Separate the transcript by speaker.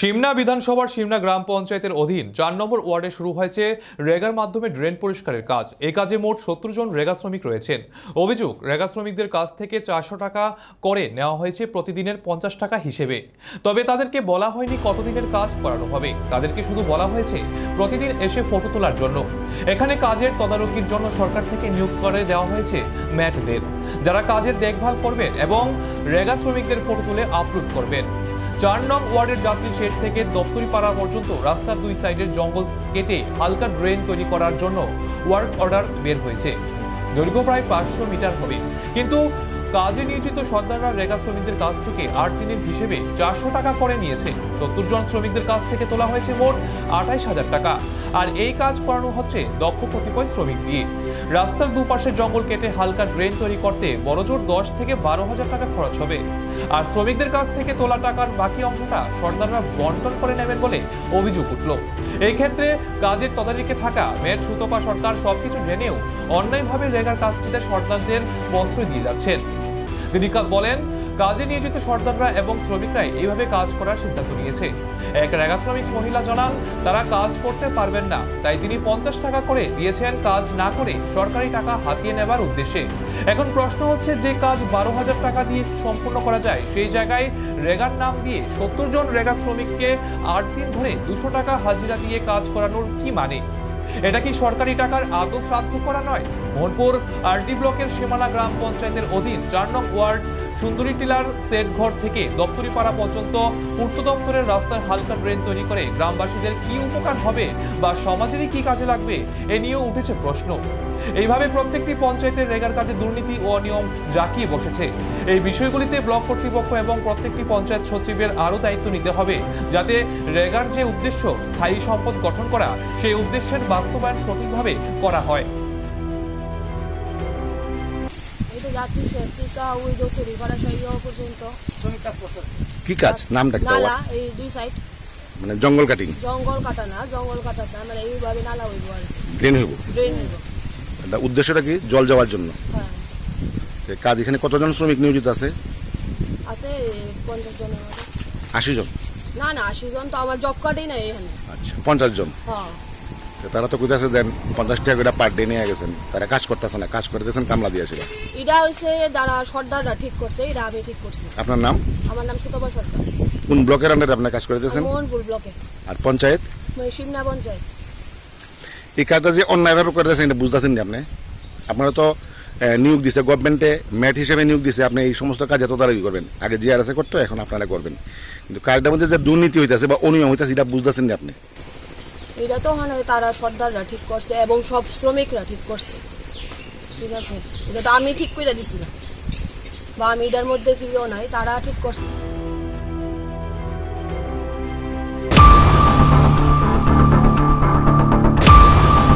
Speaker 1: সিমনা বিধানসভার সিমনা গ্রাম পঞ্চায়েতের অধীন চার নম্বর ওয়ার্ডে শুরু হয়েছে রেগার মাধ্যমে ড্রেন পরিষ্কারের কাজ। এই কাজে মোট সত্তর জন রেগা শ্রমিক রয়েছেন। অভিযোগ, রেগা শ্রমিকদের কাছ থেকে চারশো টাকা করে নেওয়া হয়েছে প্রতিদিনের পঞ্চাশ টাকা হিসেবে। তবে তাদেরকে বলা হয়নি কতদিনের কাজ করানো হবে। তাদেরকে শুধু বলা হয়েছে প্রতিদিন এসে ফটো তোলার জন্য। এখানে কাজের তদারকির জন্য সরকার থেকে নিয়োগ করে দেওয়া হয়েছে ম্যাটদের। যারা কাজের দেখভাল করবেন এবং রেগা শ্রমিকদের ফটো তুলে আপলোড করবেন। চার নং ওয়ার্ডের যাত্রী শেড থেকে দপ্তরি পাড়া পর্যন্ত রাস্তার দুই সাইডের জঙ্গল কেটে হালকা ড্রেন তৈরি করার জন্য ওয়ার্ক অর্ডার বের হয়েছে। দৈর্ঘ্য প্রায় পাঁচশো মিটার হবে। কিন্তু কাজে নিয়োজিত সর্দাররা রেগা শ্রমিকদের কাছ থেকে আট দিনের হিসেবে চারশো টাকা করে নিয়েছে। সত্তর জন শ্রমিকদের কাছ থেকে তোলা হয়েছে মোট আঠাইশ হাজার টাকা। আর এই কাজ করানো হচ্ছে দক্ষ কতিপয় শ্রমিক দিয়ে। রাস্তার দুপাশে জঙ্গল কেটে হালকা ড্রেন তৈরি করতে বড়জোর দশ থেকে বারো হাজার টাকা খরচ হবে। আর শ্রমিকদের কাছ থেকে তোলা টাকার বাকি অংশটা সর্দাররা বন্টন করে নেবেন বলে অভিযোগ উঠল। এই ক্ষেত্রে কাজের তদারকি থাকা মেয়ের সুতপা সরকার সবকিছু জেনেও অন্যায়ভাবে রেগার কাজটিতে সর্দারদের বস্ত্র দিয়ে যাচ্ছেন। তিনি বলেন, কাজে নিয়োজিত সর্দাররা এবং শ্রমিকরাই এইভাবে কাজ করার সিদ্ধান্ত নিয়েছে। এক রেগা শ্রমিক মহিলা জানান, তারা কাজ করতে পারবেন না। তাই তিনি পঞ্চাশ টাকা করে দিয়েছেন কাজ না করে সরকারি টাকা হাতিয়ে নেবার উদ্দেশ্যে। এখন প্রশ্ন হচ্ছে, যে কাজ বারো হাজার টাকা দিয়ে সম্পূর্ণ করা যায়, সেই জায়গায় রেগার নাম দিয়ে সত্তর জন রেগা শ্রমিককে আট দিন ধরে দুশো টাকা হাজিরা দিয়ে কাজ করানোর কি মানে? এটা কি সরকারি টাকার আদৌ শ্রাদ্ধ করা নয়? মোহনপুর আরডি ব্লকের সীমানা গ্রাম পঞ্চায়েতের অধীন চার নং ওয়ার্ড সুন্দরী টিলার সেট ঘর থেকে দপ্তরিপাড়া পর্যন্ত পূর্ত দপ্তরের রাস্তার হালকা ড্রেন তৈরি করে গ্রামবাসীদের কি উপকার হবে বা সমাজেরই কি কাজে লাগবে এ নিয়েও উঠেছে প্রশ্ন। এইভাবে প্রত্যেকটি পঞ্চায়েতের রেগার কাজে দুর্নীতি ও অনিয়ম জাকিয়ে বসেছে। এই বিষয়গুলিতে ব্লক কর্তৃপক্ষ এবং প্রত্যেকটি পঞ্চায়েত সচিবের আরও দায়িত্ব নিতে হবে যাতে রেগার যে উদ্দেশ্য স্থায়ী সম্পদ গঠন করা সেই উদ্দেশ্যের বাস্তবায়ন সঠিকভাবে করা হয়।
Speaker 2: এই তো যাত্রী টিকা ওই দোতরি পাড়া সাইয়া পর্যন্ত।
Speaker 3: কি কাজ? নামটা কি
Speaker 2: দুই সাইড
Speaker 3: মানে জঙ্গল কাটিং?
Speaker 2: জঙ্গল কাটা না জঙ্গল কাটা না মানে এইভাবে নালা হইব আর
Speaker 3: ড্রেন হইব?
Speaker 2: ড্রেন হইব।
Speaker 3: এটা উদ্দেশ্যটা কি? জল যাওয়ার জন্য?
Speaker 2: হ্যাঁ।
Speaker 3: কাজ এখানে কতজন শ্রমিক নিয়োজিত আছে?
Speaker 2: আছে পঞ্চাশ মতো
Speaker 3: আশি জন?
Speaker 2: না না আশি জন তো আমার জব কার্ডই নাই এখানে।
Speaker 3: আচ্ছা পঞ্চাশ জন?
Speaker 2: হ্যাঁ।
Speaker 3: তারা তো দেন পঞ্চাশ টাকা করে পার ডে নিয়ে গেছেন। তারা কাজ করতেছে না কাজ করতেছেন কামলা দিয়েছিল
Speaker 2: এটা যারা সর্দাররা ঠিক করছে এটা আমি ঠিক করছি।
Speaker 3: আপনার নাম?
Speaker 2: আমার নাম সুতপা সরকার।
Speaker 3: কোন ব্লকের আন্ডারে আপনি কাজ করতেছেন?
Speaker 2: মোহনপুর ব্লকে।
Speaker 3: আর পঞ্চায়েত?
Speaker 2: শিবনা পঞ্চায়েত।
Speaker 3: কাজটা যে অন্যায়ভাবে করতেছেন এটা বুঝতেছেন না আপনি? আপনারা তো নিয়োগ দিছে গভর্নমেন্টে ম্যাট হিসেবে নিয়োগ দিছে, আপনি এই সমস্ত কাজ এত তাড়াতাড়ি করবেন। আগে জিআরএসে করতো, এখন আপনারা করবেন। কিন্তু কাজটার মধ্যে যে দুর্নীতি হইতেছে বা অনিয়ম হইতেছে, এটা বুঝতেছেন না আপনি?
Speaker 2: এটা তো ওখানে তারা সর্দাররা ঠিক করছে এবং সব শ্রমিকরা ঠিক করছে। ঠিক আছে? এটা তো আমি ঠিক করে দিছি না। বা আমি এটার মধ্যে কিও নাই, তারা ঠিক করছে।